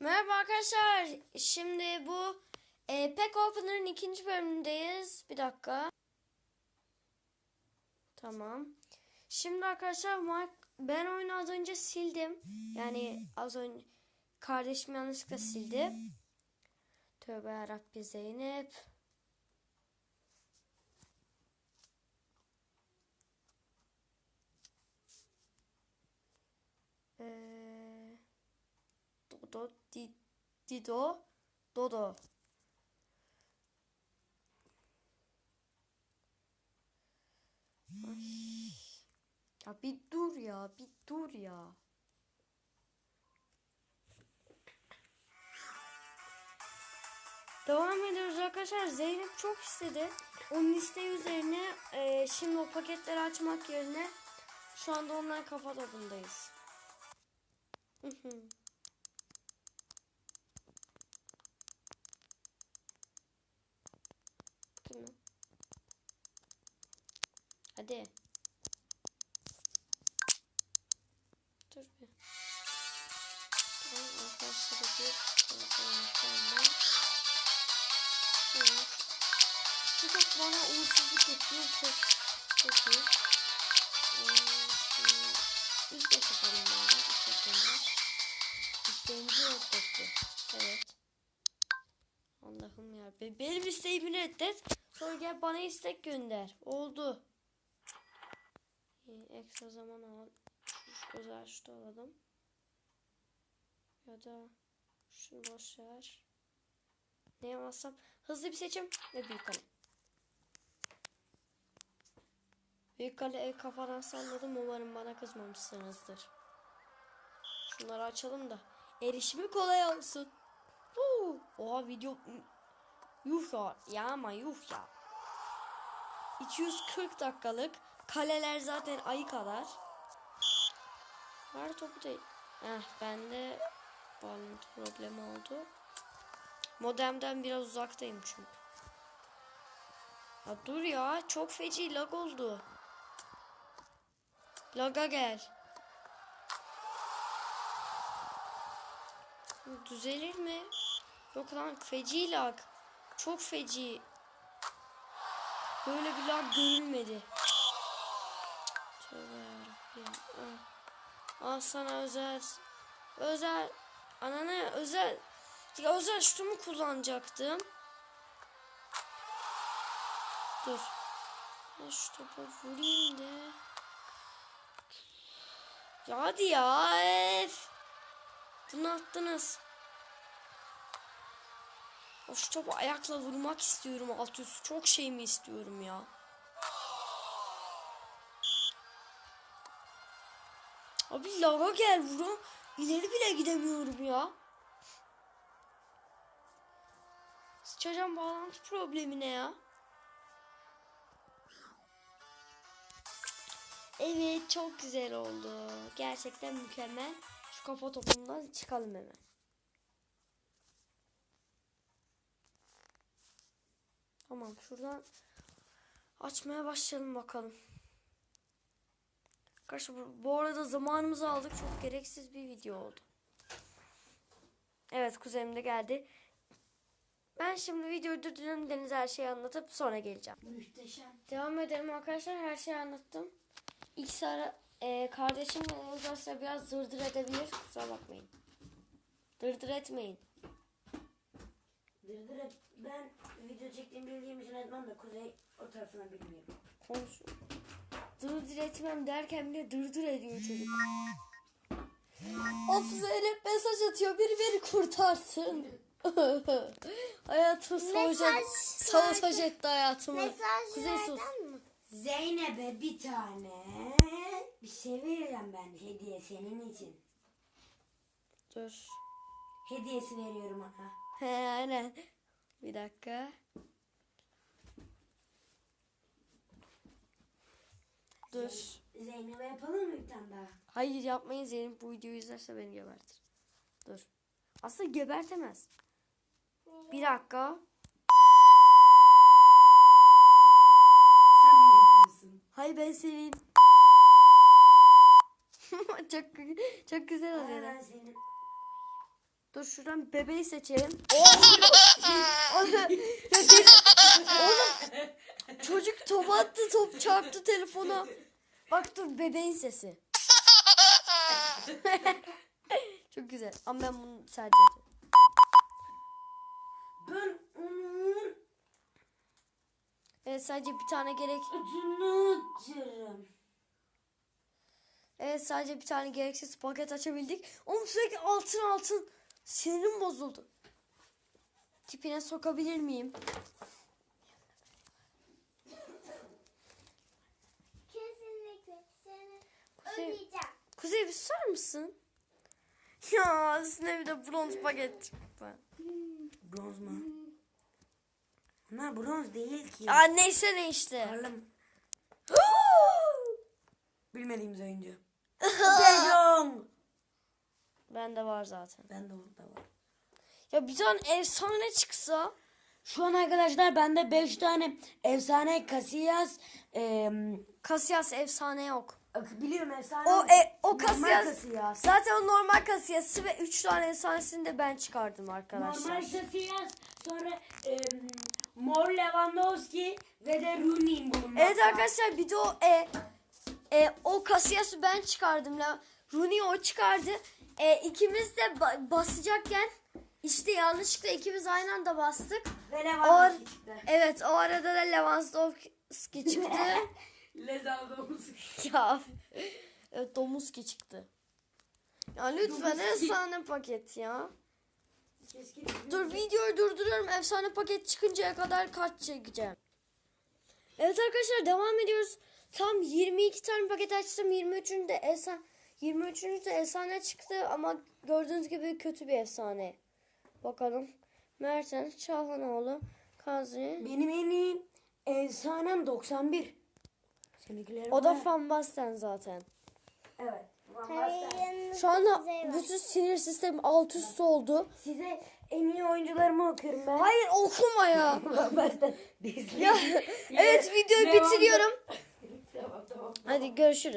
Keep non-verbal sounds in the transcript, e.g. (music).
Merhaba arkadaşlar. Şimdi bu e, Pack Opener'ın ikinci bölümündeyiz. Bir dakika. Tamam. Şimdi arkadaşlar Mark, ben oyunu az önce sildim. Yani az önce kardeşim yanlışlıkla sildi. Tövbe yarabbi Zeynep. Dodo, di, Dido, Dodo. Ay. Ya bir dur ya, bir dur ya. Devam ediyoruz arkadaşlar. Zeynep çok istedi. Onun isteği üzerine e, şimdi o paketleri açmak yerine şu anda online kafa topundayız. Hı hı. Değil mi? Hadi. Dur bir. Tamam arkadaşlar bir top bana uğursuzluk yapıyor. Çok çok iyi. Ee, şimdi üst beş yapalım bari. Üst yapalım. İsteğimizi reddetti. Evet. Allah'ım ya. Be- Benim isteğimi reddet. Sonra gel bana istek gönder. Oldu. İyi, ekstra zaman al. Özel şutu alalım. Ya da şunu boş ver. Ne yapmazsam hızlı bir seçim ve büyük kale. Büyük kale kafadan salladım. Umarım bana kızmamışsınızdır. Şunları açalım da erişimi kolay olsun. Huu. Oha video yuh ya. Ya ama yuh ya. 240 dakikalık. Kaleler zaten ayı kadar. Var topu değil. Heh bende bağlantı problemi oldu. Modemden biraz uzaktayım çünkü. Ya dur ya çok feci lag oldu. Laga gel. Düzelir mi? Yok lan feci lag. Çok feci. Böyle bir lag görülmedi. Tövbe yarabbim. Ah. Sana özel. Özel. Anane özel. Ya özel şutumu kullanacaktım. Dur. Ben şu topa vurayım da. Ya hadi ya. Ef. Bunu attınız. O şu topu ayakla vurmak istiyorum alt üst. Çok şey mi istiyorum ya? Abi laga gel vuru. İleri bile gidemiyorum ya. Sıçacağım bağlantı problemi ne ya? Evet çok güzel oldu. Gerçekten mükemmel. Şu kafa topundan çıkalım hemen. Tamam şuradan açmaya başlayalım bakalım. Arkadaşlar bu- arada zamanımızı aldık. Çok gereksiz bir video oldu. Evet kuzenim de geldi. Ben şimdi videoyu durduruyorum. Deniz her şeyi anlatıp sonra geleceğim. Muhteşem. Devam edelim arkadaşlar. Her şeyi anlattım. İlk ara e, kardeşim olursa biraz dırdır edebilir. Kusura bakmayın. Dırdır etmeyin. Dırdır hep ben video çektiğimi bildiğim için etmem de Kuzey o tarafını bilmiyorum. Konuş. Dırdır etmem derken bile dırdır ediyor çocuk. Of Zeynep mesaj atıyor. Biri beni kurtarsın. (laughs) Hayatım sabotaj, sabotaj etti hayatımı. Mesaj Kuzey sus. Zeynep'e bir tane bir şey vereceğim ben hediye senin için. Dur. Hediyesi veriyorum ona. He aynen. Bir dakika. Dur. Zeynep'e yapalım mı bir tane daha? Hayır yapmayın Zeynep bu videoyu izlerse beni gebertir. Dur. Aslında gebertemez. Bir dakika. Sen mi yapıyorsun? Hay ben seveyim. (laughs) çok çok güzel oluyor. Ben senin Dur şuradan bebeği seçelim. (laughs) Oğlum (laughs) çocuk top attı top çarptı telefona. Bak dur bebeğin sesi. (laughs) Çok güzel ama ben bunu ederim. Ben onun Evet sadece bir tane gerek. ucunu açarım. Evet sadece bir tane gereksiz paket açabildik. Oğlum sürekli altın altın. Sinirim bozuldu. Tipine sokabilir miyim? Kuzey. Kuzey bir susar mısın? Ya üstüne bir de bronz paket çıktı. Bronz mu? Onlar bronz değil ki. Aa neyse ne işte. Parlam. (gasps) Bilmediğimiz oyuncu. (laughs) Dejong. Bende var zaten. Ben de orada var. Ya bir tane efsane çıksa. Şu an arkadaşlar bende 5 tane efsane Casillas eee Casillas efsane yok. Biliyorum efsane. O e, o Normal. Zaten o normal Casillas'ı ve 3 tane efsanesini de ben çıkardım arkadaşlar. Normal Casillas sonra eee Mor Lewandowski ve de Rooney bulunmakta. Evet arkadaşlar bir de o e, e, o Casillas'ı ben çıkardım. La, Rooney o çıkardı. E, ikimiz de ba- basacakken işte yanlışlıkla ikimiz aynı anda bastık. Ve O, Lewandowski çıktı. evet o arada da Lewandowski çıktı. (laughs) Lewandowski. (laughs) ya evet Domuski çıktı. Ya lütfen efsane paket ya. Keşke Dur videoyu durduruyorum. Efsane paket çıkıncaya kadar kaç çekeceğim. Evet arkadaşlar devam ediyoruz. Tam 22 tane paket açtım. 23. de efsane 23. de efsane çıktı ama gördüğünüz gibi kötü bir efsane. Bakalım. Mertens, Çağhanoğlu, Kazri. Benim en iyi efsanem 91. Seninkiler O da var. Van Basten zaten. Evet. Van Hayır, Basten. yanınızda Şu anda bütün sinir sistemi alt üst oldu. Size en iyi oyuncularımı okuyorum ben. Hayır okuma ya. (laughs) Disney. ya evet videoyu Devam. bitiriyorum. (laughs) Tamam tamam. Hadi görüşürüz.